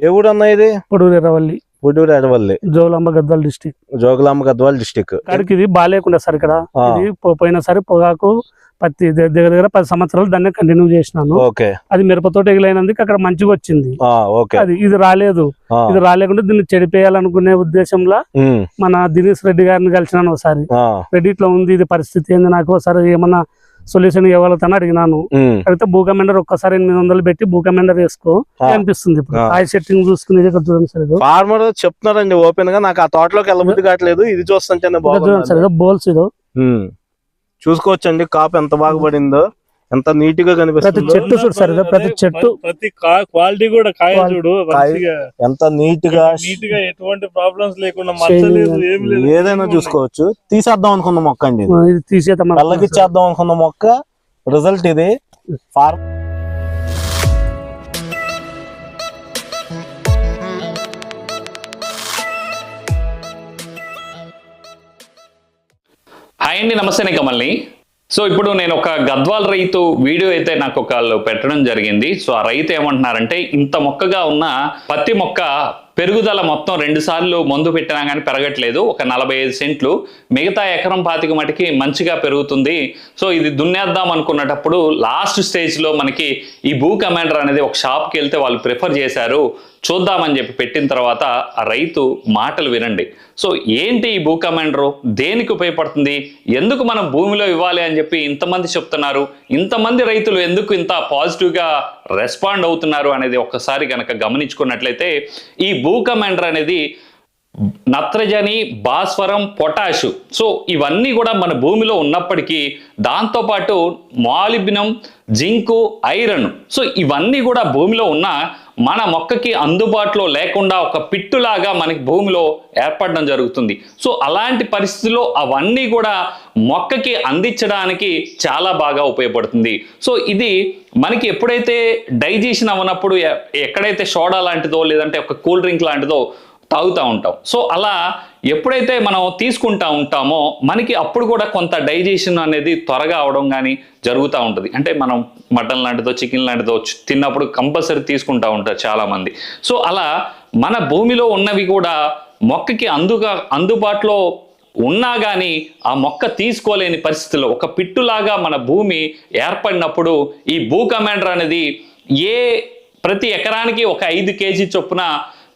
ఏ ఊరు అన్న ఇది? పొడూరు ఎర్రవల్లి. పుడూరు ఎడవల్లి జోగులాంబ గద్వాల డిస్టిక్ జోగులాంబ గద్వాల డిస్టిక్ కాడికి ఇది బాగాలేకుండా సార్ ఇక్కడ. ఆ. ఇది పో- పోయినసారి పొగాకు పత్తి దగ్గర దగ్గర పది సంవత్సరాలు దాన్ని కంటిన్యూ చేసినాను. ఓకే. అది మిరపతోట ఎగిలైనందుకు అక్కడ మంచిగా వచ్చింది. అది ఇది రాలేదు. ఇది రాలేకుండా దీన్ని చెడిపేయాలనుకునే ఉద్దేశంలో మన దినేష్ రెడ్డి గారిని కలిసినాను ఒకసారి. రెడ్డి ఇట్లా ఉంది ఇది పరిస్థితి ఏంది నాకు ఒకసారి ఏమన్నా సొల్యూషన్ ఇవ్వగలుగుతాను అడిగినాను. ఉమ్, అడిగితే భూకమెండర్ ఒక్కసారి ఎనిమిది వందలు పెట్టి భూకమెండర్ వేసుకో ఆ. అనిపిస్తుంది ఇప్పుడు? ఆ. ఆయి సెట్టింగ్ చూసుకునేది ఇక్కడ చూడండి సార్ ఫార్మర్ చెప్తున్నారండి ఓపెన్గా నాకు ఆ తోటలోకి వెళ్ళబుద్ధి కావట్లేదు ఇది ఇక్కడ చూడండి సార్ బోల్స్ ఇది. చూసుకోవచ్చండి కాపు ఎంత బాగా పడిందో ఎంత నీట్గా ప్రతి కనిపిస్తుందో చెట్టు చూడు సార్ ప్రతి చెట్టు. ప్రతి క్వాలిటీ కూడా కాయ. చూడు ఎంత నీట్గా నీట్గా ఎటువంటి ప్రాబ్లమ్స్ లేకుండా ఏదైనా చూసుకోవచ్చు. తీసేద్దాం అనుకున్న మొక్క అండి ఇది. ఇది తీసేద్దాం కళ్ళకి ఇచ్చేద్దాం అనుకున్న మొక్క. రిజల్ట్ ఇది. ఫార్మ్ హాయ్ అండి నమస్తే నేను కమల్ని. సో ఇప్పుడు నేను ఒక గద్వాల్ రైతు వీడియో అయితే నాకు ఒకళ్ళు పెట్టడం జరిగింది. సో ఆ రైతు ఏమంటున్నారంటే ఇంత మొక్కగా ఉన్న పత్తి మొక్క పెరుగుదల మొత్తం రెండు సార్లు మందు పెట్టినా కానీ పెరగట్లేదు. ఒక నలభై ఐదు సెంట్లు. మిగతా ఎకరం పాతిక మటుకి మంచిగా పెరుగుతుంది. సో ఇది దున్నేద్దాం అనుకున్నటప్పుడు లాస్ట్ స్టేజ్లో మనకి ఈ భూ కమాండర్ అనేది ఒక షాప్కి వెళ్తే వాళ్ళు ప్రిఫర్ చేశారు. చూద్దామని చెప్పి పెట్టిన తర్వాత ఆ రైతు మాటలు వినండి. సో ఏంటి ఈ భూ కమాండరు? దేనికి ఉపయోగపడుతుంది? ఎందుకు మనం భూమిలో ఇవ్వాలి అని చెప్పి ఇంతమంది చెప్తున్నారు? ఇంతమంది రైతులు ఎందుకు ఇంత పాజిటివ్గా రెస్పాండ్ అవుతున్నారు అనేది ఒక్కసారి కనుక గమనించుకున్నట్లయితే ఈ భూ కమాండర్ అనేది నత్రజని భాస్వరం పొటాషు. సో ఇవన్నీ కూడా మన భూమిలో ఉన్నప్పటికీ దాంతోపాటు మాలిబినం జింకు ఐరన్. సో ఇవన్నీ కూడా భూమిలో ఉన్న మన మొక్కకి అందుబాటులో లేకుండా ఒక పిట్టులాగా మనకి భూమిలో ఏర్పడడం జరుగుతుంది. సో అలాంటి పరిస్థితుల్లో అవన్నీ కూడా మొక్కకి అందించడానికి చాలా బాగా ఉపయోగపడుతుంది. సో ఇది మనకి ఎప్పుడైతే డైజెషన్ అవ్వనప్పుడు ఎక్కడైతే సోడా లాంటిదో లేదంటే ఒక కూల్ డ్రింక్ లాంటిదో తాగుతూ ఉంటాం. సో అలా ఎప్పుడైతే మనం తీసుకుంటా ఉంటామో మనకి అప్పుడు కూడా కొంత డైజెషన్ అనేది త్వరగా అవడం కానీ జరుగుతూ ఉంటుంది. అంటే మనం మటన్ లాంటిదో చికెన్ లాంటిదో తిన్నప్పుడు కంపల్సరీ తీసుకుంటా ఉంటారు చాలామంది. సో అలా మన భూమిలో ఉన్నవి కూడా మొక్కకి అందుగా అందుబాటులో ఉన్నా కానీ ఆ మొక్క తీసుకోలేని పరిస్థితుల్లో ఒక పిట్టులాగా మన భూమి ఏర్పడినప్పుడు ఈ భూ కమాండర్ అనేది ఏ ప్రతి ఎకరానికి ఒక ఐదు కేజీ చొప్పున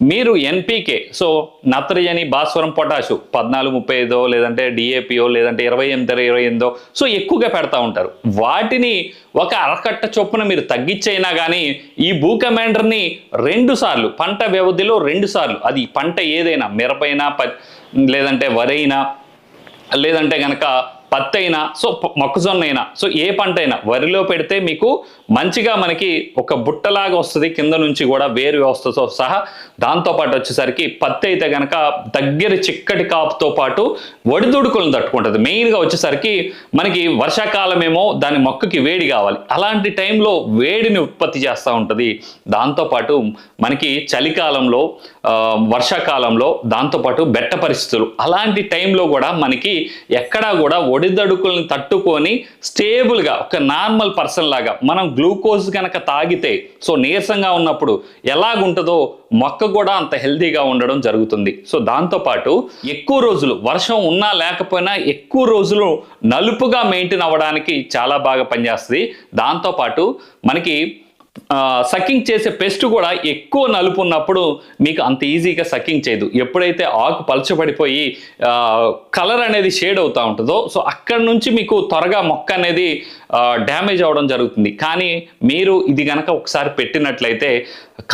మీరు ఎన్పీకే సో నత్రజని భాస్వరం పొటాషు పద్నాలుగు ముప్పై ఐదో లేదంటే డిఏపిఓ లేదంటే ఇరవై ఎనిమిది ఇరవై ఎనిమిదో సో ఎక్కువగా పెడతా ఉంటారు. వాటిని ఒక అరకట్ట చొప్పున మీరు తగ్గించైనా కానీ ఈ భూ కమాండర్ని రెండు సార్లు పంట వ్యవధిలో రెండు సార్లు అది పంట ఏదైనా మిరపైనా ప లేదంటే వరైనా లేదంటే కనుక పత్తి అయినా సో మొక్కజొన్న అయినా సో ఏ పంట అయినా వరిలో పెడితే మీకు మంచిగా మనకి ఒక బుట్టలాగా వస్తుంది కింద నుంచి కూడా వేరు వ్యవస్థతో సహా దాంతోపాటు వచ్చేసరికి పత్తి అయితే కనుక దగ్గర చిక్కటి కాపుతో పాటు వడిదుడుకులను తట్టుకుంటుంది. మెయిన్గా వచ్చేసరికి మనకి వర్షాకాలం ఏమో దాని మొక్కకి వేడి కావాలి. అలాంటి టైంలో వేడిని ఉత్పత్తి చేస్తూ ఉంటుంది. దాంతోపాటు మనకి చలికాలంలో వర్షాకాలంలో దాంతోపాటు బెట్ట పరిస్థితులు. అలాంటి టైంలో కూడా మనకి ఎక్కడా కూడా ఒడిదడుకులను తట్టుకొని స్టేబుల్గా ఒక నార్మల్ పర్సన్ లాగా మనం గ్లూకోజ్ కనుక తాగితే సో నీరసంగా ఉన్నప్పుడు ఎలాగుంటుందో మొక్క కూడా అంత హెల్దీగా ఉండడం జరుగుతుంది. సో దాంతోపాటు ఎక్కువ రోజులు వర్షం ఉన్నా లేకపోయినా ఎక్కువ రోజులు నలుపుగా మెయింటైన్ అవ్వడానికి చాలా బాగా పనిచేస్తుంది. దాంతోపాటు మనకి సకింగ్ చేసే పెస్ట్ కూడా ఎక్కువ నలుపు ఉన్నప్పుడు మీకు అంత ఈజీగా సకింగ్ చేయదు. ఎప్పుడైతే ఆకు పలచబడిపోయి కలర్ అనేది షేడ్ అవుతూ ఉంటుందో సో అక్కడ నుంచి మీకు త్వరగా మొక్క అనేది డ్యామేజ్ అవ్వడం జరుగుతుంది. కానీ మీరు ఇది కనుక ఒకసారి పెట్టినట్లయితే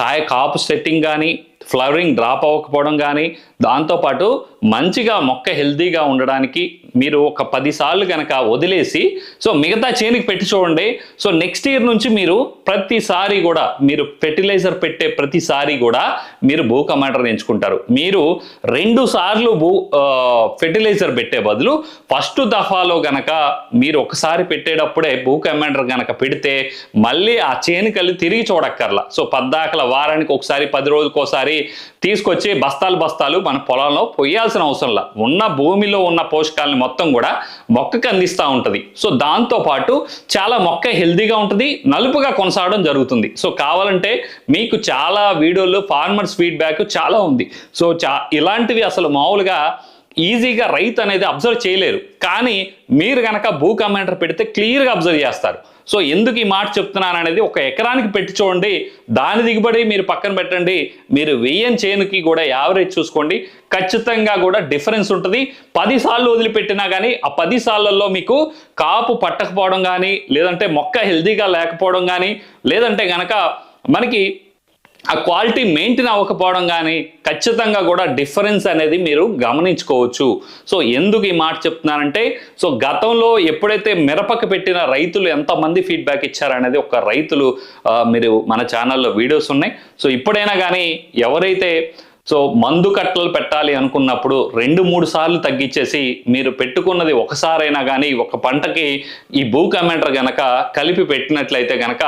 కాయ కాపు సెట్టింగ్ కానీ ఫ్లవరింగ్ డ్రాప్ అవ్వకపోవడం కానీ దాంతోపాటు మంచిగా మొక్క హెల్తీగా ఉండడానికి మీరు ఒక పదిసార్లు కనుక వదిలేసి సో మిగతా చేనికి పెట్టి చూడండి. సో నెక్స్ట్ ఇయర్ నుంచి మీరు ప్రతిసారి కూడా మీరు ఫెర్టిలైజర్ పెట్టే ప్రతిసారి కూడా మీరు భూ కమాండర్ ఎంచుకుంటారు. మీరు రెండు సార్లు భూ ఫెర్టిలైజర్ పెట్టే బదులు ఫస్ట్ దఫాలో గనక మీరు ఒకసారి పెట్టేటప్పుడే భూ కమాండర్ గనక పెడితే మళ్ళీ ఆ చేనికల్లి తిరిగి చూడక్కర్లా. సో పద్దాకల వారానికి ఒకసారి పది రోజులకోసారి తీసుకొచ్చి బస్తాలు బస్తాలు మన పొలంలో పొయ్యాల్సిన అవసరం అవసరంలా ఉన్న భూమిలో ఉన్న పోషకాలను మొత్తం కూడా మొక్కకి అందిస్తూ ఉంటుంది. సో దాంతో పాటు చాలా మొక్క హెల్దీగా ఉంటుంది నలుపుగా కొనసాగడం జరుగుతుంది. సో కావాలంటే మీకు చాలా వీడియోలు ఫార్మర్స్ ఫీడ్బ్యాక్ చాలా ఉంది. సో చా ఇలాంటివి అసలు మామూలుగా ఈజీగా రైతు అనేది అబ్జర్వ్ చేయలేరు. కానీ మీరు కనుక భూ కమాండర్ పెడితే క్లియర్గా అబ్జర్వ్ చేస్తారు. సో ఎందుకు ఈ మాట చెప్తున్నాను అనేది ఒక ఎకరానికి పెట్టి చూడండి. దాని దిగుబడి మీరు పక్కన పెట్టండి. మీరు వెయ్యని చేనుకి కూడా యావరేజ్ చూసుకోండి. ఖచ్చితంగా కూడా డిఫరెన్స్ ఉంటుంది. పది సార్లు వదిలిపెట్టినా కానీ ఆ పది సార్లలో మీకు కాపు పట్టకపోవడం కానీ లేదంటే మొక్క హెల్తీగా లేకపోవడం కానీ లేదంటే గనక మనకి ఆ క్వాలిటీ మెయింటైన్ అవ్వకపోవడం కానీ ఖచ్చితంగా కూడా డిఫరెన్స్ అనేది మీరు గమనించుకోవచ్చు. సో ఎందుకు ఈ మాట చెప్తున్నానంటే సో గతంలో ఎప్పుడైతే మిరపకు పెట్టిన రైతులు ఎంతమంది ఫీడ్బ్యాక్ ఇచ్చారనేది ఒక రైతులు మీరు మన ఛానల్లో వీడియోస్ ఉన్నాయి. సో ఇప్పుడైనా కానీ ఎవరైతే సో మందు కట్టలు పెట్టాలి అనుకున్నప్పుడు రెండు మూడు సార్లు తగ్గించేసి మీరు పెట్టుకున్నది ఒకసారైనా కానీ ఒక పంటకి ఈ భూ కమెంటర్ గనక కలిపి పెట్టినట్లయితే గనక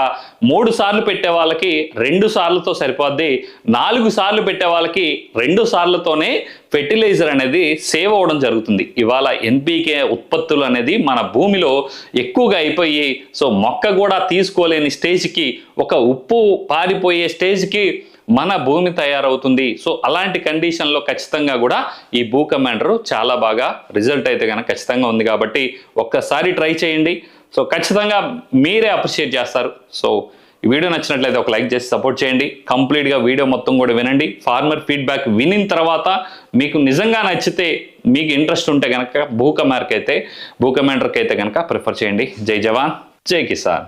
మూడు సార్లు పెట్టే వాళ్ళకి రెండు సార్లతో సరిపోద్ది. నాలుగు సార్లు పెట్టే వాళ్ళకి రెండు సార్లతోనే ఫెర్టిలైజర్ అనేది సేవ్ అవ్వడం జరుగుతుంది. ఇవాళ ఎన్పికే ఉత్పత్తులు అనేది మన భూమిలో ఎక్కువగా అయిపోయి సో మొక్క కూడా తీసుకోలేని స్టేజ్కి ఒక ఉప్పు పారిపోయే స్టేజ్కి మన భూమి తయారవుతుంది. సో అలాంటి కండిషన్లో ఖచ్చితంగా కూడా ఈ భూ కమాండర్ చాలా బాగా రిజల్ట్ అయితే కనుక ఖచ్చితంగా ఉంది కాబట్టి ఒక్కసారి ట్రై చేయండి. సో ఖచ్చితంగా మీరే అప్రిషియేట్ చేస్తారు. సో ఈ వీడియో నచ్చినట్లయితే ఒక లైక్ చేసి సపోర్ట్ చేయండి. కంప్లీట్గా వీడియో మొత్తం కూడా వినండి. ఫార్మర్ ఫీడ్బ్యాక్ వినిన తర్వాత మీకు నిజంగా నచ్చితే మీకు ఇంట్రెస్ట్ ఉంటే కనుక భూ కమార్కి అయితే భూ కమాండర్కి అయితే కనుక ప్రిఫర్ చేయండి. జై జవాన్ జై కిసాన్.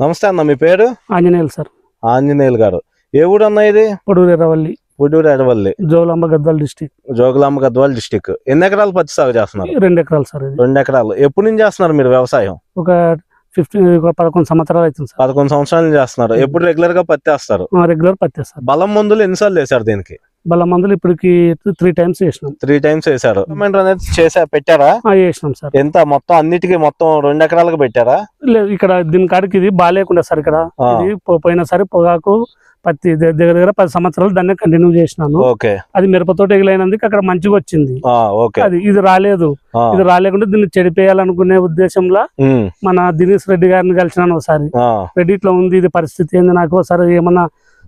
నమస్తే అన్న మీ పేరు? ఆంజనేయులు సార్. ఆంజనేయులు గారు. ఏ ఊరు అన్న ఇది? పొడూరు ఎర్రవల్లి. పుడూరు ఎడవల్లి జోలాంబ గద్వాల డిస్టిక్. జోగులాంబ గద్వాల్ డిస్టిక్. ఎన్ని ఎకరాలు పత్తి సాగు చేస్తున్నారు? రెండు ఎకరాలు సార్ రెండు ఎకరాలు. ఎప్పటి నుంచి చేస్తున్నారు మీరు వ్యవసాయం? ఒక ఫిఫ్టీన్ పదకొండు సంవత్సరాలు అవుతుంది సార్. పదకొండు సంవత్సరాల చేస్తున్నారు. ఎప్పుడు రెగ్యులర్గా పత్తి వేస్తారు? రెగ్యులర్ పత్తే బలం మందులు ఎన్నిసార్లు వేశారు దీనికి? బల మందులు ఇప్పటికి త్రీ టైమ్స్ వేసినాం. త్రీ టైమ్స్ అనేది చేసా పెట్టారా? ఆ, వేసినాం సార్. ఎంత? మొత్తం అన్నిటికీ మొత్తం రెండు ఎకరాలకు పెట్టారా? లేదు ఇక్కడ దీని కాడికి ఇది బాగాలేకుండా సార్ ఇక్కడ. పోయినసారి పొగాకు పత్తి దగ్గర దగ్గర దగ్గర పది సంవత్సరాలు దాన్ని కంటిన్యూ చేసినాను. ఓకే. అది మిరపతోట ఎగిలైనందుకు అక్కడ మంచిగా వచ్చింది. ఆ, ఓకే. అది ఇది రాలేదు. ఇది రాలేకుండా దీన్ని చెడిపేయాలనుకునే ఉద్దేశంలో మన దినేష్ రెడ్డి గారిని కలిసినాను ఒకసారి. రెడ్డి ఇట్లా ఉంది ఇది పరిస్థితి ఏంది నాకు ఒకసారి ఏమన్నా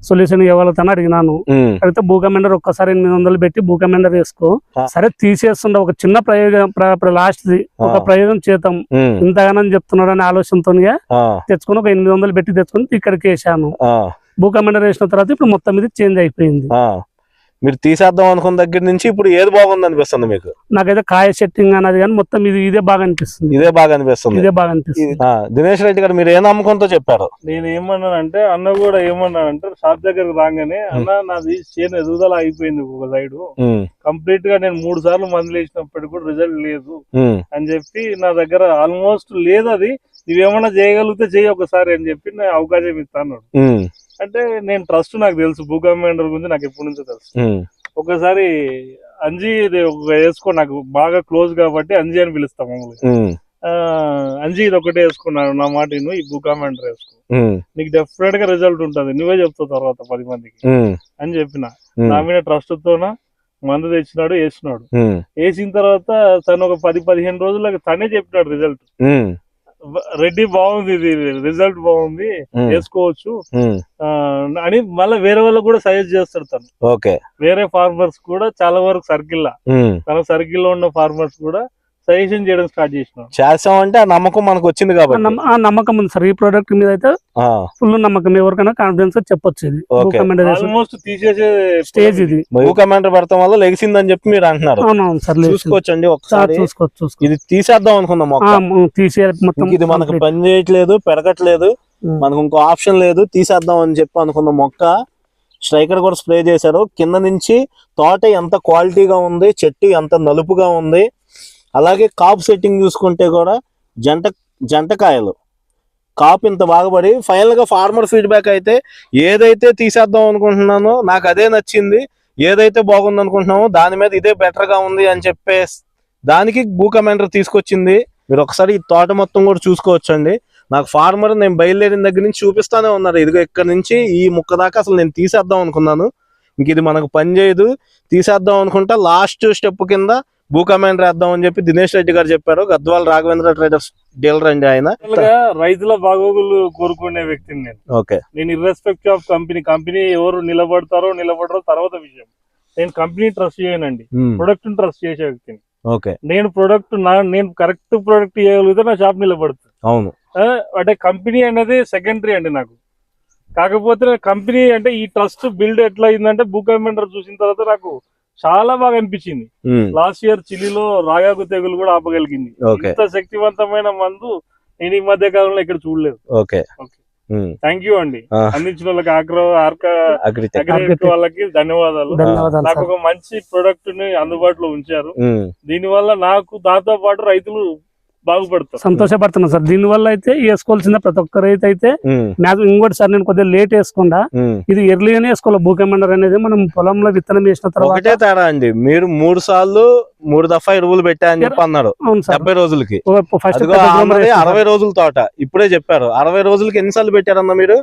సొల్యూషన్ ఇవ్వాలని అడిగినాను. అడిగితే భూ కమెండర్ ఒక్కసారి ఎనిమిది వందలు పెట్టి భూ కమెండర్ వేసుకో. సరే తీసేస్తుండ ఒక చిన్న ప్రయోగం లాస్ట్ ది. ఒక. ప్రయోగం చేద్దాం. ఇంతగానని చెప్తున్నాడు అనే ఆలోచనతో తెచ్చుకొని ఒక ఎనిమిది వందలు పెట్టి తెచ్చుకొని ఇక్కడికి వేసాను. భూ కమెండర్ వేసిన తర్వాత ఇప్పుడు మొత్తం ఇది చేంజ్ అయిపోయింది. మీరు తీసేద్దాం అనుకున్న దగ్గర నుంచి ఇప్పుడు ఏది బాగుంది అనిపిస్తుంది మీకు? నాకైతే కాయ సెట్టింగ్ అన్నది కానీ మొత్తం ఇది ఇదే బాగా అనిపిస్తుంది. ఇదే బాగా అనిపిస్తుంది. ఇదే బాగా అనిపిస్తుంది. ఆ, దినేష్ రెడ్డి గారు మీరు ఏ నమ్మకంతో చెప్పారు? నేను ఏమన్నానంటే అన్న కూడా ఏమన్నానంటే షాప్ దగ్గరకు రాగానే అన్న నాది చేను ఎదుగుదల అయిపోయింది ఒక సైడ్. కంప్లీట్గా నేను మూడు సార్లు మందులు వేసినప్పటికి కూడా రిజల్ట్ లేదు. అని చెప్పి నా దగ్గర ఆల్మోస్ట్ లేదు అది. నువ్వేమన్నా చేయగలిగితే చెయ్యి ఒకసారి అని చెప్పి నేను అవకాశం ఇస్తాను అంటే నేను ట్రస్ట్ నాకు తెలుసు. భూ కమాండర్ గురించి నాకు ఎప్పటి నుంచో తెలుసు. ఒకసారి అంజీ ఇది వేసుకో నాకు బాగా క్లోజ్ కాబట్టి అంజీ అని పిలుస్తాం మామూలుగా ఆ, అంజీ ఇది ఒకటే వేసుకున్నాను నా మాట నువ్వు ఈ భూ కమాండర్ వేసుకో. నీకు డెఫినెట్గా రిజల్ట్ ఉంటుంది. నువ్వే చెప్తావు తర్వాత పది మందికి. అని చెప్పిన. నా మీద ట్రస్ట్ తోన మందు తెచ్చినాడు వేసినాడు. వేసిన తర్వాత తను ఒక పది పదిహేను రోజులకు తనే చెప్పినాడు రిజల్ట్ రెడ్డి బాగుంది ఇది రిజల్ట్ బాగుంది వేసుకోవచ్చు. అని మళ్ళీ వేరే వాళ్ళకి కూడా సజెస్ట్ చేస్తాడు తను. ఓకే. వేరే ఫార్మర్స్ కూడా చాలా వరకు సర్కిల్ లా. తన సర్కిల్లో ఉన్న ఫార్మర్స్ కూడా సజెషన్ చేయడం స్టార్ట్ చేసినాడు చేస్తాం అంటే ఆ నమ్మకం మనకు వచ్చింది కాబట్టి. ఆ నమ్మకం ఉంది సార్. ఈ ప్రోడక్ట్ మీద అయితే ఆ, ఫుల్ నమ్మకం. ఎవరికైనా కాన్ఫిడెన్స్గా చెప్పొచ్చు ఇది. ఆల్మోస్ట్ తీసేసే స్టేజ్ ఇది. కమాండర్ పెడతాం వల్ల లెగిసిందని చెప్పి మీరు అంటున్నారు. అవునవును సార్ చూసుకోవచ్చండి సార్ ఒకసారి. చూసుకోవచ్చు ఇది తీసేద్దాం అనుకున్నాం మొక్క. ఆ, మ్, తీసేయాలి మొత్తం ఇది మనకు. పని చేయట్లేదు పెరగట్లేదు. మనకు ఇంకో ఆప్షన్ లేదు తీసేద్దాం అని చెప్పి అనుకున్న మొక్క. స్ట్రైకర్ కూడా స్ప్రే చేశారు. కింద నుంచి తోట ఎంత క్వాలిటీగా ఉంది చెట్టు ఎంత నలుపుగా ఉంది అలాగే కాపు సెట్టింగ్ చూసుకుంటే కూడా జంట జంట కాయలు కాపు ఇంత బాగుపడి ఫైనల్గా ఫార్మర్ ఫీడ్బ్యాక్ అయితే ఏదైతే తీసేద్దాం అనుకుంటున్నానో నాకు అదే నచ్చింది ఏదైతే బాగుంది అనుకుంటున్నామో దాని మీద ఇదే బెటర్గా ఉంది అని చెప్పే దానికి భూ కమాండర్ తీసుకొచ్చింది. మీరు ఒకసారి ఈ తోట మొత్తం కూడా చూసుకోవచ్చండి. నాకు ఫార్మర్ నేను బయలుదేరిన దగ్గర నుంచి చూపిస్తానే ఉన్నారు. ఇదిగో ఇక్కడ నుంచి ఈ ముక్క దాకా అసలు నేను తీసేద్దాం అనుకున్నాను. ఇంక ఇది మనకు పని చేయదు. తీసేద్దాం అనుకుంటా లాస్ట్ స్టెప్ కింద భూ కమాండర్ వేద్దాం అని చెప్పి దినేష్ రెడ్డి గారు చెప్పారు. గద్వాల రాఘవేంద్ర ట్రేడర్స్ డీలర్ అండి ఆయన. రైతుల బాగోగులు కోరుకునే వ్యక్తిని నేను. ఓకే. నేను ఇర్రెస్పెక్ట్ ఆఫ్ కంపెనీ కంపెనీ ఎవరు నిలబడతారో నిలబడరో తర్వాత విషయం. నేను కంపెనీ ట్రస్ట్ చేయనండి. ప్రొడక్ట్ ట్రస్ట్ చేసే వ్యక్తిని. ఓకే. నేను ప్రొడక్ట్ నా నేను కరెక్ట్ ప్రొడక్ట్ చేయగలిగితే నా షాప్ నిలబడుతుంది. అవును. అంటే కంపెనీ అనేది సెకండరీ అండి నాకు. కాకపోతే కంపెనీ అంటే ఈ ట్రస్ట్ బిల్డ్ ఎట్లా అయిందంటే బుక్ అమెండర్ చూసిన తర్వాత నాకు చాలా బాగా అనిపించింది. లాస్ట్ ఇయర్ చిలీలో రాగాకు తెగులు కూడా ఆపగలిగింది. ఇంత శక్తివంతమైన మందు నేను ఈ మధ్య కాలంలో ఇక్కడ చూడలేదు. ఓకే. థ్యాంక్ యూ అండి. అందించిన వాళ్ళకి Agro Arka Agritech Agritech Agritech. వాళ్ళకి ధన్యవాదాలు. నాకు ఒక మంచి ప్రొడక్ట్ని అందుబాటులో ఉంచారు. దీని వల్ల నాకు దాంతో పాటు రైతులు బాగుపడతారు సంతోషపడుతున్నాను సార్. దీని వల్ల అయితే వేసుకోవాల్సిన ప్రతి ఒక్క రైతు అయితే ఉమ్, నాకు ఇంకోటి సార్ నేను కొద్దిగా లేట్ వేసుకుండా. ఇది ఎర్లీగానే వేసుకోవాలి. భూకమండర్ అనేది మనం పొలంలో విత్తనం వేసిన తర్వాత తేడా అండి. మీరు మూడు సార్లు మూడు దఫా ఎరువులు పెట్టా అని చెప్పి అన్నారు. డెబ్బై రోజులకి. అరవై రోజుల తోట. ఇప్పుడే చెప్పారు. అరవై రోజులకి ఎన్నిసార్లు పెట్టారన్న మీరు?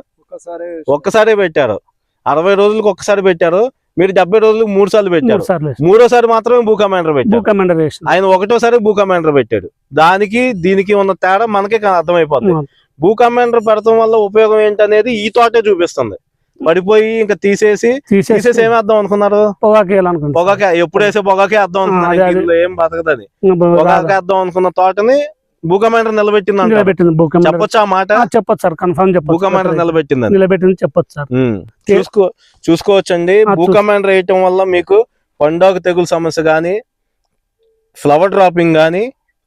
ఒక్కసారే పెట్టారు. అరవై రోజులకి ఒక్కసారి పెట్టారు. మీరు డెబ్బై రోజులకు మూడు సార్లు పెట్టారు. మూడోసారి మాత్రమే భూ కమాండర్ పెట్టారు. భూకమండర్ వేసిన ఆయన ఒకటోసారి భూ కమాండర్ పెట్టాడు. దానికి దీనికి ఉన్న తేడా మనకే అర్థమైపోతుంది. భూ కమాండర్ పెడతాం వల్ల ఉపయోగం ఏంటనేది ఈ తోటే చూపిస్తుంది. పడిపోయి ఇంకా తీసేసి తీసేసి తీసేసి ఏమేద్దాం అనుకున్నారు? పొగాకు పొగాకే. ఎప్పుడు వేసే పొగాకే వేద్దాం అనుకున్నారు. ఏం బతకదని పొగాకు వేద్దాం అనుకున్న తోటని భూ కమాండర్ నిలబెట్టింది నిలబెట్టింది భూకమండర్ చెప్పొచ్చు ఆ మాట? చెప్పొచ్చు సార్ కన్ఫర్మ్ భూ చెప్పొచ్చు. కమాండర్ నిలబెట్టిందని. నిలబెట్టింది చెప్పొచ్చు సార్. చూసుకో చూసుకోవచ్చండి. ఆ, భూ చూస్- కమాండర్ వేయటం వల్ల మీకు పండాకు తెగులు సమస్య కానీ ఫ్లవర్ డ్రాపింగ్ కానీ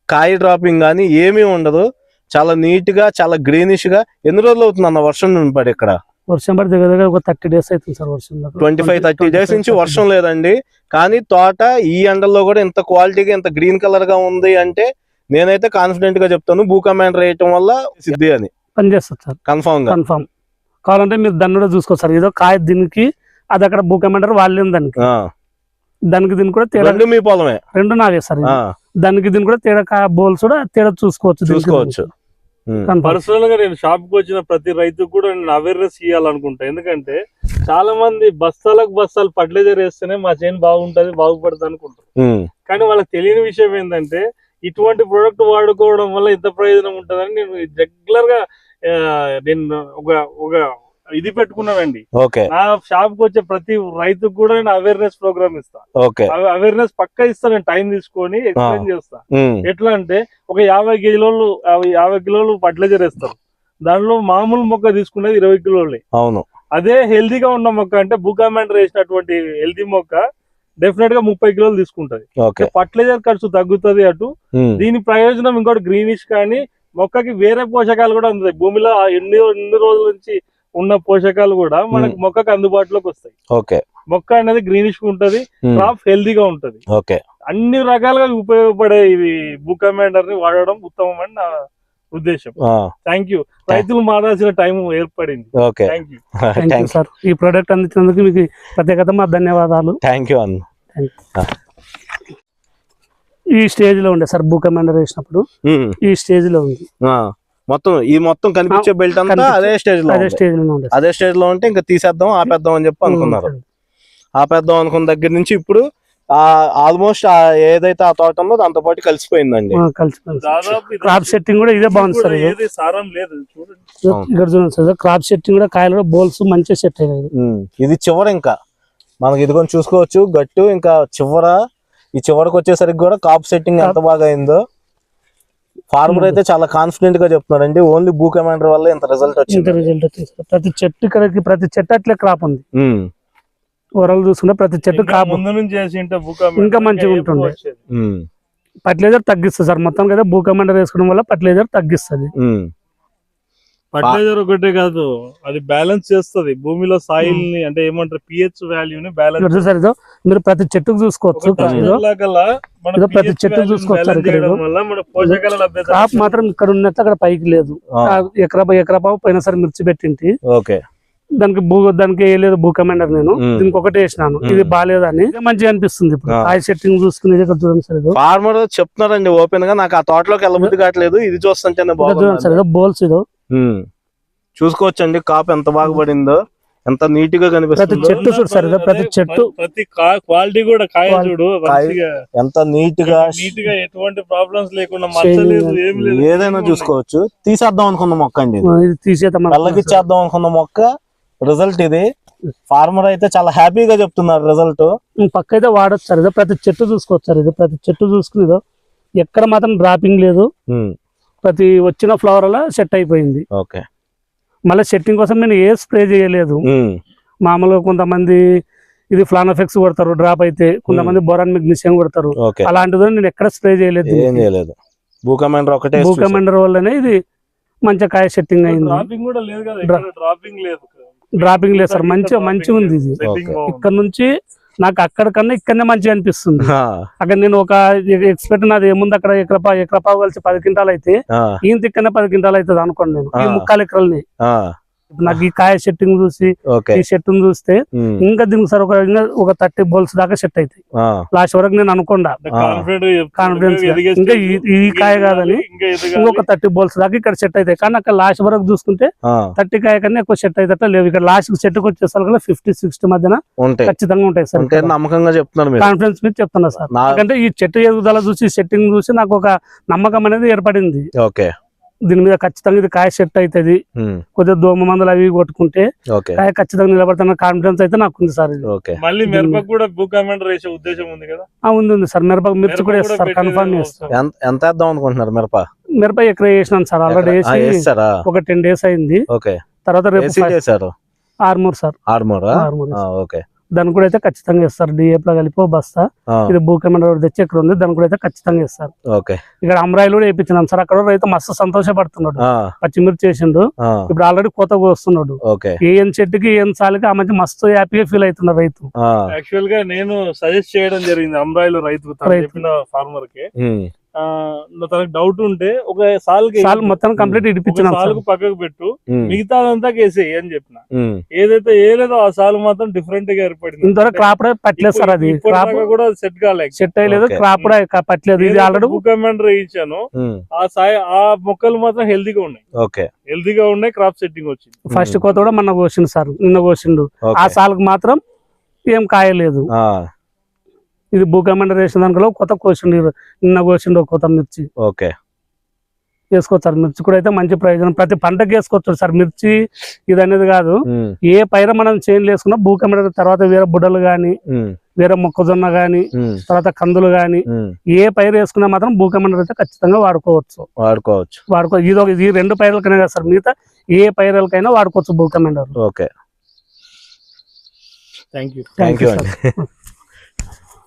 కాయ డ్రాపింగ్ కానీ ఏమీ ఉండదు. చాలా నీట్గా చాలా గ్రీనిష్గా. ఎన్ని రోజులు అవుతుంది అన్న వర్షం నుండి పడి ఇక్కడ? వర్షం పడి దగ్గర దగ్గర ఒక థర్టీ డేస్ అవుతుంది సార్ వర్షం ట్వంటీ ఫైవ్ థర్టీ డేస్ నుంచి వర్షం లేదండి. కానీ తోట ఈ ఎండల్లో కూడా ఇంత క్వాలిటీగా ఇంత గ్రీన్ కలర్గా ఉంది అంటే నేనైతే కాన్ఫిడెంట్గా చెప్తాను భూ కమాండర్ వేయటం వల్ల సిద్ధి అని. పని చేస్తుంది సార్. కన్ఫామ్గా. కన్ఫర్మ్ కావాలంటే మీరు దాన్ని కూడా చూసుకోవచ్చు సార్. ఏదో కాయ దీనికి అది అక్కడ భూకమండర్ వాళ్ళేం దానికి. ఆ. దానికి దీనికి కూడా తేడా రెండు మీ పొలమే. రెండు నావే సార్ దానికి దీనికి కూడా తేడా కా- బోల్స్ కూడా తేడా చూసుకోవచ్చు చూసుకోవచ్చు. పర్సనల్గా నేను షాప్కి వచ్చిన ప్రతి రైతుకు కూడా నేను అవేర్నెస్ ఇవ్వాలనుకుంటా ఎందుకంటే చాలా మంది బస్తాలకు బస్తాలు ఫర్టిలైజర్ వేస్తేనే మా చేను బాగుంటది బాగుపడుతుంది అనుకుంటారు. కానీ వాళ్ళకి తెలియని విషయం ఏంటంటే ఇటువంటి ప్రోడక్ట్ వాడుకోవడం వల్ల ఎంత ప్రయోజనం ఉంటుందని నేను రెగ్యులర్గా నేను ఒక ఒక ఇది పెట్టుకున్నానండి. నా షాప్కి వచ్చే ప్రతి రైతుకు కూడా నేను అవేర్నెస్ ప్రోగ్రామ్ ఇస్తా. ఓకే. అవేర్నెస్ పక్కా ఇస్తా నేను టైం తీసుకొని ఎక్స్ప్లెయిన్ చేస్తా. ఎట్లా అంటే ఒక యాభై కిలోలు యాభై- కిలోలు ఫర్టిలైజర్ వేస్తారు. దానిలో మామూలు మొక్క తీసుకునేది ఇరవై కిలోలే. అవును. అదే హెల్దీగా ఉన్న మొక్క అంటే బుకామెంటర్ వేసినటువంటి హెల్దీ మొక్క డెఫినెట్గా ముప్పై కిలోలు తీసుకుంటది. ఫర్టిలైజర్ ఖర్చు తగ్గుతుంది అటు. ఉమ్. దీని ప్రయోజనం ఇంకోటి గ్రీనిష్ కానీ మొక్కకి వేరే పోషకాలు కూడా అందుతాయి. భూమిలో ఎన్ని ఎన్ని రోజుల నుంచి ఉన్న పోషకాలు కూడా మనకి మొక్కకి అందుబాటులోకి వస్తాయి. ఓకే మొక్క అనేది గ్రీనిష్ ఉంటది. క్రాప్ హెల్దీగా ఉంటది. ఓకే అన్ని రకాలుగా ఉపయోగపడే ఇవి బుక్ అమెండర్ని వాడడం ఉత్తమం అని నా ఉద్దేశం. థ్యాంక్ యూ రైతులు మారాల్సిన టైం ఏర్పడింది. ఓకే థ్యాంక్ యూ సార్ ఈ ప్రోడక్ట్ అందించినందుకు మీకు ప్రత్యేకత మా ధన్యవాదాలు. థ్యాంక్ యూ అన్న. ఈ స్టేజ్లో ఉండే సార్ భూకమండర్ వేసినప్పుడు ఉమ్. ఈ స్టేజ్లో ఉంది. ఆ, మొత్తం ఈ మొత్తం కనిపించే బెల్ట్ అంతా అదే స్టేజ్లో అదే. స్టేజ్లో ఉండే అదే స్టేజ్లో ఉంటే ఇంకా తీసేద్దాం ఆపేద్దాం అని చెప్పి అనుకున్నారు. ఆపేద్దాం అనుకున్న దగ్గర నుంచి ఇప్పుడు ఆల్మోస్ట్ ఏదైతే ఆ తోట ఉందో దాంతో పాటు కలిసిపోయిందండి. కలిసిపోయింది. ఇది- క్రాప్ సెట్టింగ్ కూడా ఇదే బాగుంది సార్ ఇది. ఇక్కడ చూడండి సార్ క్రాప్ సెట్టింగ్ కూడా కాయలు కూడా బోల్స్ మంచిగా సెట్ అయ్యాయి. ఇది చివర ఇంకా. మనకి ఇదిగోని చూసుకోవచ్చు గట్టు ఇంకా చివర. ఈ చివరికి వచ్చేసరికి కూడా కాప్ సెట్టింగ్ ఎంత బాగా అయిందో. ఫార్మర్ అయితే చాలా కాన్ఫిడెంట్గా చెప్తున్నారండి. ఓన్లీ భూ కమాండర్ వల్ల ఇంత రిజల్ట్ ఇంత వచ్చింది. రిజల్ట్ వచ్చింది సార్. ప్రతి చెట్టు ఇక్కడికి ప్రతి చెట్టు అట్లే క్రాప్ ఉంది. ఉమ్. ఓవరాల్ చూసుకుంటే ప్రతి చెట్టు ఇంకా క్రాప్ ముందు నుంచి చేసి ఉంటే బుక్ ఇంకా మంచిగా. ఉమ్. ఫర్టిలైజర్ తగ్గిస్తుంది సార్ మొత్తం కదా. భూకమండర్ వేసుకోవడం వల్ల ఫర్టిలైజర్ తగ్గిస్తుంది. ఫర్టిలైజర్ ఒకటే కాదు అది బ్యాలెన్స్ చేస్తది. భూమిలో సాయిల్ని అంటే ఏమంటారు పిహెచ్ వాల్యూని బ్యాలెన్స్ చూసారు ఇదో మీరు ప్రతి చెట్టుకు చూసుకోవచ్చు. ప్రతి చెట్టు చూసుకోవచ్చు సార్ క్రాప్ మాత్రం ఇక్కడ ఉన్నట్టు అక్కడ పైకి లేదు. ఎకరా ఎకరా పావు పోయినసారి మిర్చి పెట్టింటి. ఓకే. దానికి భూ దానికి వేయలేదు భూ కమాండర్ నేను. దీనికి ఒకటి వేసినాను. ఇది బాగాలేదని ఇదే మంచిగా అనిపిస్తుంది ఇప్పుడు. ఆ. సెట్టింగ్ చూసుకునేది ఇక్కడ చూడండి సార్ ఫార్మర్ చెప్తున్నారండి ఓపెన్గా. నాకు ఆ తోటలోకి వెళ్ళబుద్ధి కావట్లేదు. ఇది చూస్తుంటేనే ఇక్కడ చూడండి సార్ బోల్స్ ఇదో చూసుకోవచ్చండి. కాపు ఎంత బాగా పడిందో ఎంత నీట్గా ప్రతి కనిపిస్తుందో చెట్టు చూడు సార్ ప్రతి చెట్టు. ప్రతి క్వాలిటీ కూడా కాయ. చూడు ఎంత నీట్గా నీట్గా ఎటువంటి ప్రాబ్లమ్స్ లేకుండా మచ్చలేదు ఏం లేదు. ఏదైనా చూసుకోవచ్చు. తీసేద్దాం అనుకున్న మొక్క అండి ఇది. ఇది తీసేద్దాం పళ్ళకి ఇచ్చేద్దాం అనుకున్న మొక్క రిజల్ట్ ఇది. ఫార్మర్ అయితే చాలా హ్యాపీగా చెప్తున్నారు రిజల్ట్. పక్క అయితే వాడచ్చు సార్. ఇదో ప్రతి చెట్టు చూసుకోవచ్చు సార్. ఇది ప్రతి చెట్టు చూసుకుని ఇదో ఎక్కడ మాత్రం డ్రాపింగ్ లేదు. ప్రతి వచ్చిన ఫ్లవర్ అలా సెట్ అయిపోయింది. ఓకే. మళ్ళీ సెట్టింగ్ కోసం నేను ఏ స్ప్రే చేయలేదు. మామూలుగా కొంతమంది ఇది ఫ్లానఫెక్స్ కొడతారు డ్రాప్ అయితే. కొంతమంది బొరాన్ మెగ్నీషియం కొడతారు. అలాంటిది నేను ఎక్కడ స్ప్రే చేయలేదు. భూకమెండర్ ఒకటే భూకమెండర్ వల్లనే ఇది మంచిగా కాయ సెట్టింగ్ అయింది. డ్రాపింగ్ కూడా లేదు డ్రాపింగ్ లేదు. డ్రాపింగ్ లేదు సార్. మంచిగా మంచిగా ఉంది ఇది. ఇక్కడ నుంచి నాకు అక్కడికన్నా ఇక్కడనే మంచిగా అనిపిస్తుంది. అక్కడ నేను ఒక ఎక్స్పెక్ట్ నాది ఏముంది అక్కడ ఎకరపా ఎకరపావు కలిసి పది క్వింటాలు అయితే ఈయన తిక్కనే పది క్వింటాలు అవుతుంది అనుకోండి నేను. ఈ. ముక్కాలు ఎకరాలని. నాకు ఈ కాయ సెట్టింగ్ చూసి ఈ సెట్ చూస్తే ఇంకా దీనికి సార్ ఒక ఒక థర్టీ బోల్స్ దాకా సెట్ అవుతాయి లాస్ట్ వరకు నేను అనుకుండా. ఎదిగే ఇంకా. ఈ- కాయ కాదని. ఇంకొక థర్టీ బోల్స్ దాకా ఇక్కడ సెట్ అవుతాయి కానీ అక్కడ లాస్ట్ వరకు చూసుకుంటే థర్టీ కాయ కన్నా ఎక్కువ సెట్ అయితే లేవు. ఇక్కడ లాస్ట్ సెట్కి వచ్చేసరికి ఫిఫ్టీ సిక్స్టీ మధ్యన ఉంటాయి. ఖచ్చితంగా ఉంటాయి సార్. నమ్మకంగా చెప్తున్నారు మీరు. కాన్ఫిడెన్స్ మీద చెప్తున్నా సార్. ఎందుకంటే ఈ చెట్టు ఎదుగుదల చూసి సెట్టింగ్ చూసి నాకు ఒక నమ్మకం అనేది ఏర్పడింది. ఓకే. దీని మీద ఖచ్చితంగా ఇది కాయ సెట్ అవుతుంది. ఉమ్, కొద్దిగా దోమ మందులు అవి కొట్టుకుంటే కాయ ఖచ్చితంగా నిలబడుతున్న కాన్ఫిడెన్స్ అయితే నాకు ఉంది సార్ మళ్ళీ మిరపకు కూడా ఉద్దేశం ఉంది కదా? ఆ, ఉంది ఉంది సార్. మిరప మిర్చి కూడా పెట్టేది కన్ఫర్మ్. ఎంత వేద్దాం అనుకుంటున్నారు మిరప? మిరప ఎక్కడ వేసినాను సార్. ఆల్రెడీ వేసి ఒక టెన్ డేస్ అయింది. ఓకే. తర్వాత రేపు ఆర్మూర్ సార్. ఆర్మోరా? ఆర్మూర్. ఓకే. దాన్ని కూడా అయితే ఖచ్చితంగా ఇస్తారు. డిఏప్లో కలిపి బస్తా. ఇది భూకమైన తెచ్చి ఇక్కడ ఉంది. దాన్ని కూడా అయితే ఖచ్చితంగా ఇస్తారు. ఓకే. ఇక్కడ అమరాయిలు కూడా వేయించినాం సార్. అక్కడ రైతు మస్తు సంతోషపడుతున్నాడు. పచ్చిమిర్చి చేసిండు ఇప్పుడు ఆల్రెడీ కోతకు వస్తున్నాడు ఓకే. ఏం చెట్టుకి ఏం చాలికి ఆ మధ్య మస్తు హ్యాపీగా ఫీల్ అవుతున్నాడు రైతు. యాక్చువల్గా నేను సజెస్ట్ చేయడం జరిగింది అమ్రాయిలు రైతు. చెప్పిన ఫార్మర్కి. తనకు డౌట్ ఉంటే ఒక సాల్కి సాల్ మొత్తం కంప్లీట్ ఇడిపించినాం సార్. సాలుకు పక్కకు పెట్టు. మిగతా అంతా కేసేయి అని చెప్పిన. ఏదైతే ఏలేదో ఆ సాలు మాత్రం డిఫరెంట్గా ఏర్పడింది. ఇంతవరకు క్రాప్ పట్టలేదు సార్ అది. క్రాప్ కూడా సెట్ కాలేదు. సెట్ అయ్యలేదు. క్రాప్ పట్టలేదు. ఇది ఆల్రెడీ కమాండర్ ఇచ్చాను ఆ సాయి ఆ మొక్కలు మాత్రం హెల్దీగా ఉన్నాయి. ఓకే. హెల్దీగా ఉన్నాయి క్రాప్ సెట్టింగ్ వచ్చింది. ఫస్ట్ కోత కూడా మొన్న కోసిండు సార్. నిన్న కోసిండు. ఆ సాల్కి మాత్రం ఏం కాయలేదు. ఆ, ఇది భూకమండర్ వేసిన దాంట్లో కొత్త కోసిండు నిన్న కోసిండు కొత్త మిర్చి. ఓకే. వేసుకోవచ్చు సార్ మిర్చి కూడా అయితే మంచి ప్రయోజనం. ప్రతి పంటకి వేసుకోవచ్చు సార్. మిర్చి ఇది అనేది కాదు. ఏ పైర మనం చేనులు వేసుకున్నా భూకమండర్ తర్వాత వేరే బుడ్డలు గాని వేరే మొక్కజొన్న గాని తర్వాత కందులు గాని ఏ పైరు వేసుకున్నా మాత్రం భూకమండర్ అయితే ఖచ్చితంగా వాడుకోవచ్చు. వాడుకోవచ్చు. వాడుకో ఇది ఒక ఈ రెండు పైర్లకైనా కదా సార్ మిగతా? ఏ పైరలకైనా వాడుకోవచ్చు భూకమండర్ okay. Thank you thank you